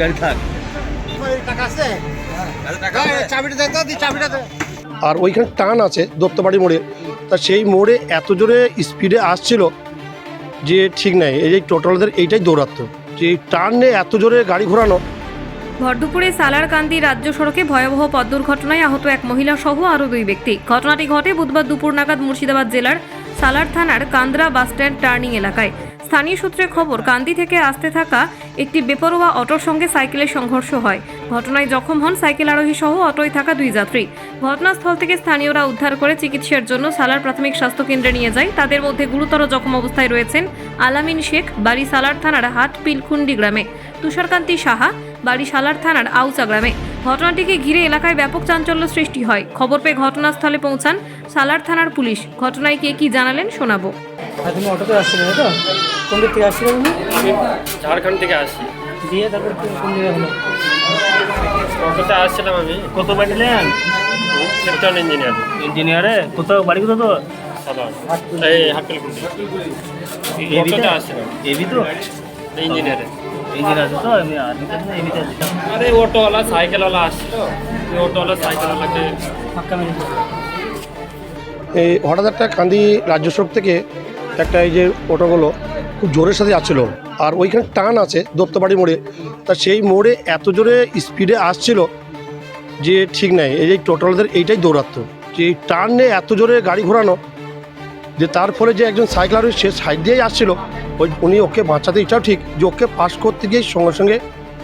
গাড়ি থাক। আর ওইখানে টান আছে দত্তবাড়ি মোড়ে। তা সেই মোড়ে এত জোরে স্পিডে আসছিল যে ঠিক নাই। এই যে টোটালদের এইটাই দৌড়াতো যে টানে এত জোরে গাড়ি ঘোরানো। ভরদুপুরে সালারকান্দি রাজ্য সড়কে ভয়াবহ পথ দুর্ঘটনায় আহত এক মহিলা সহ আরও দুই ব্যক্তি। ঘটনাটি ঘটে বুধবার দুপুর নাগাদ মুর্শিদাবাদ জেলার সালার থানার কান্দ্রা বাসস্ট্যান্ড টার্নিং এলাকায়। স্থানীয় সূত্রে খবর, কান্দি থেকে আসতে থাকা একটি বেপরোয়া অটোর সঙ্গে সাইকেলের সংঘর্ষ হয়। ঘটনায় জখম হন সাইকেল আরোহী সহ অটোয় থাকা দুই যাত্রী। ঘটনাস্থল থেকে স্থানীয়রা উদ্ধার করে চিকিৎসার জন্য সালার প্রাথমিক স্বাস্থ্য কেন্দ্রে নিয়ে যায়। তাদের মধ্যে গুরুতর জখম অবস্থায় রয়েছেন আলামিন শেখ, বাড়ি সালার থানার হাট পিলখুন্ডি গ্রামে। তুষারকান্তি সাহা বাড়ি সালার থানার আউচা গ্রামে। ঘটনাটিকে ঘিরে এলাকায় ব্যাপক চাঞ্চল্য সৃষ্টি হয়। খবর পেয়ে ঘটনাস্থলে পৌঁছান সালার থানার পুলিশ। ঘটনায় কে কি জানালেন শোনাবো। তুমি অটোতে আসছিলে তো? কোন দিক থেকে আসছিলে তুমি? ঝাড়খণ্ড থেকে আসছি। দিয়ে তারপর কোন- কোন হলো? অটোতে আসছিলাম আমি। কত ব্যাটালিয়ান ইলেকট্রন ইঞ্জিনিয়ার ইঞ্জিনিয়ারে কোথাও বাড়ি কোথাও তো? সাধারণ এই হাটকেল আসছিলাম। এবি তো? ইঞ্জিনিয়ারে ইঞ্জিন আছে তো আমি আরে অটোওয়ালা সাইকেলওয়ালা আসছিল অটোওয়ালা সাইকেলওয়ালাকে ফাঁকা মেরে এই হঠাৎ একটা কান্দি রাজ্য সড়ক থেকে একটা এই যে অটোগুলো খুব জোরের সাথে আসছিল আর ওইখানে টান আছে দত্তবাড়ি মোড়ে। তা সেই মোড়ে এত জোরে স্পিডে আসছিল যে ঠিক নাই। এই যে টোটালদের এইটাই দৌড়াতো যে এই টানে এত জোরে গাড়ি ঘোরানো যে তার ফলে যে একজন সাইকেল আরোহী সে সাইড দিয়েই আসছিল, ওই উনি ওকে বাঁচাতে এটাও ঠিক, যে ওকে পাস করতে গিয়ে সঙ্গে সঙ্গে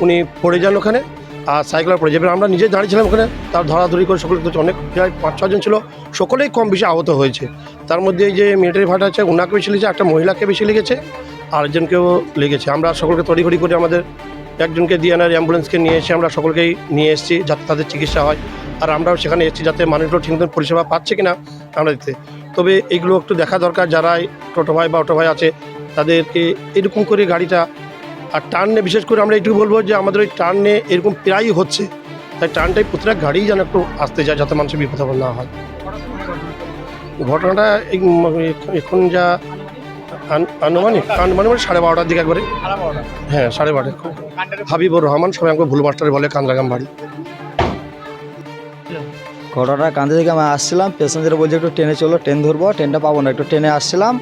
উনি পড়ে যান ওখানে, আর সাইকেল পড়ে যাবে। আমরা নিজে দাঁড়িয়েছিলাম ওখানে, তার ধরাধরি করে সকলে করছে অনেক, প্রায় পাঁচ ছজন ছিল, সকলেই কম বেশি আহত হয়েছে। তার মধ্যে এই যে মিলিটারি ভাট আছে ওনাকে বেশি লেগেছে, একটা মহিলাকে বেশি লেগেছে, আরেকজনকেও লেগেছে। আমরা সকলকে তড়িঘড়ি করে আমাদের একজনকে ডিএনআর অ্যাম্বুলেন্সকে নিয়ে এসে আমরা সকলকেই নিয়ে এসেছি, যাতে তাদের চিকিৎসা হয়। আর আমরাও সেখানে এসেছি, যাতে মানুষগুলো ঠিক মতন পরিষেবা পাচ্ছে কিনা আমরা দিতে তবে এইগুলো একটু দেখা দরকার। যারা টোটো ভাই বা অটো ভাই আছে তাদেরকে এরকম করে গাড়িটা আর টার্নে বিশেষ করে আমরা এইটুকু বলব যে আমাদের ওই টার্নে এরকম প্রায়ই হচ্ছে। তাই টার্নটাই প্রতিটা গাড়িই যেন একটু আসতে যায় যাতে মানুষের বিপদ না হয়। ঘটনাটা এখন যা আন- আনুমানিক আনুমানিক মানে সাড়ে বারোটার দিকে একবারে। হ্যাঁ সাড়ে বারোটা। হাবিবুর রহমান সবাই আমাকে ভুল মাস্টার বলে কান্দ্রাগাম বাড়ি। ঘটনাটা কান্দে থেকে আমি আসছিলাম প্যাসেঞ্জার বলছে একটু ট্রেনে চলো ট্রেন ধরবো ট্রেনটা পাবো না একটু ট্রেনে আসছিলাম।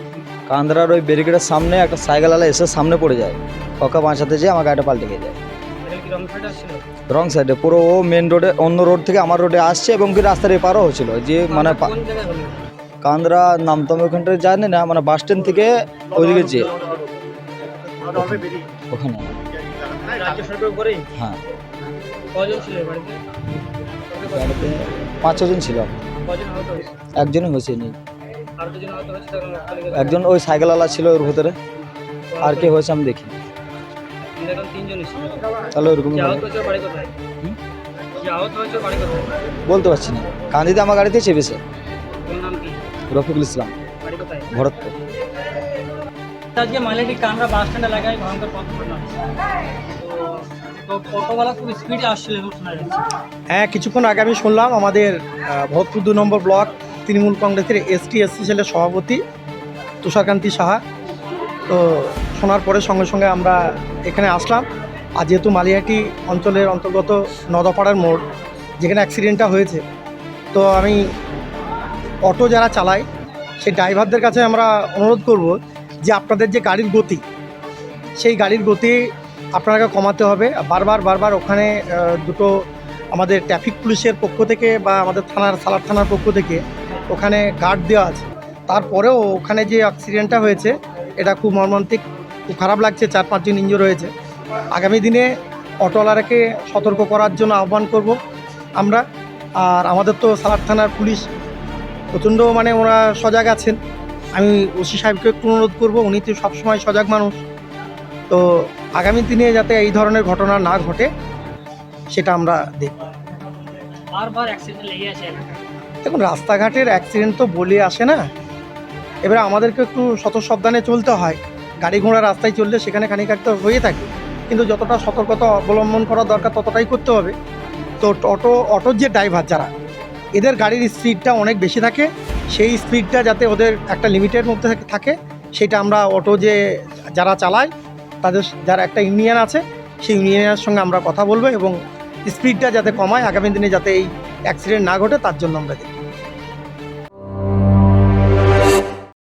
কান্দ্রার ওই ব্যারিকেডের সামনে একটা সাইকেলওয়ালা এসে সামনে পড়ে যায়। ওকে বাঁচাতে যেয়ে আমার গাড়িটা পাল্টে গিয়ে যায়। রং সাইডে পুরো ও মেন রোডে অন্য রোড থেকে আমার রোডে আসছে এবং কি রাস্তার এপারও হচ্ছিল। যে মানে কান্দ্রা নাম তো আমি ওখানটা জানি না মানে বাস স্ট্যান্ড থেকে ওইদিকে যে ওখানে। হ্যাঁ। গাড়িতে পাঁচ ছজন ছিল। একজনই হয়েছে নি একজন ওই সাইকেলওয়ালা ছিল ওর ভেতরে। আর কে হয়েছে আমি দেখি। তাহলে কোথায় বলতে পারছি না। কান্দিতে আমার গাড়িতে চেপেছে। রফিকুল ইসলাম। ভরতপুর। আজকে কানরা বাস স্ট্যান্ড এলাকায় ভয়ঙ্কর পথ। হ্যাঁ কিছুক্ষণ আগে আমি শুনলাম আমাদের আহ, ভরতপুর দু নম্বর ব্লক তৃণমূল কংগ্রেসের এস এসটি এসসি সেলের সভাপতি তুষারকান্তি সাহা। তো শোনার পরে সঙ্গে সঙ্গে আমরা এখানে আসলাম। আর যেহেতু মালিহাটি অঞ্চলের অন্তর্গত নদপাড়ার মোড় যেখানে অ্যাক্সিডেন্টটা হয়েছে তো আমি অটো যারা চালায় সেই ড্রাইভারদের কাছে আমরা অনুরোধ করব যে আপনাদের যে গাড়ির গতি সেই গাড়ির গতি আপনাকে কমাতে হবে। বারবার বারবার ওখানে দুটো আমাদের ট্রাফিক পুলিশের পক্ষ থেকে বা আমাদের থানার, সালার থানার পক্ষ থেকে ওখানে গার্ড দেওয়া আছে। তারপরেও ওখানে যে অ্যাক্সিডেন্টটা হয়েছে, এটা খুব মর্মান্তিক, খুব খারাপ লাগছে, চার পাঁচজন ইঞ্জুর হয়েছে আগামী দিনে অটোওয়ালারাকে সতর্ক করার জন্য আহ্বান করব আমরা। আর আমাদের তো সালার থানার পুলিশ প্রচণ্ড মানে ওরা সজাগ আছেন। আমি ওসি সাহেবকে একটু অনুরোধ করব, উনি তো সবসময় সজাগ মানুষ। তো আগামী দিনে যাতে এই ধরনের ঘটনা না ঘটে সেটা আমরা দেখব। দেখুন রাস্তাঘাটের অ্যাক্সিডেন্ট তো বলে আসে না। এবারে আমাদেরকে একটু শত সাবধানে চলতে হয়। গাড়ি ঘোড়া রাস্তায় চললে সেখানে খানিক একটা হয়ে থাকে। কিন্তু যতটা সতর্কতা অবলম্বন করা দরকার ততটাই করতে হবে। তো অটো অটোর যে ড্রাইভার যারা এদের গাড়ির স্পিডটা অনেক বেশি থাকে। সেই স্পিডটা যাতে ওদের একটা লিমিটের মধ্যে থাকে সেটা আমরা অটো যে যারা চালায় তাদের যারা একটা ইউনিয়ন আছে, সেই ইউনিয়নের সঙ্গে আমরা কথা বলব এবং স্পিডটা যাতে কমায়, আগামী দিনে যাতে এই অ্যাক্সিডেন্ট না ঘটে, তার জন্য আমরা দেখব।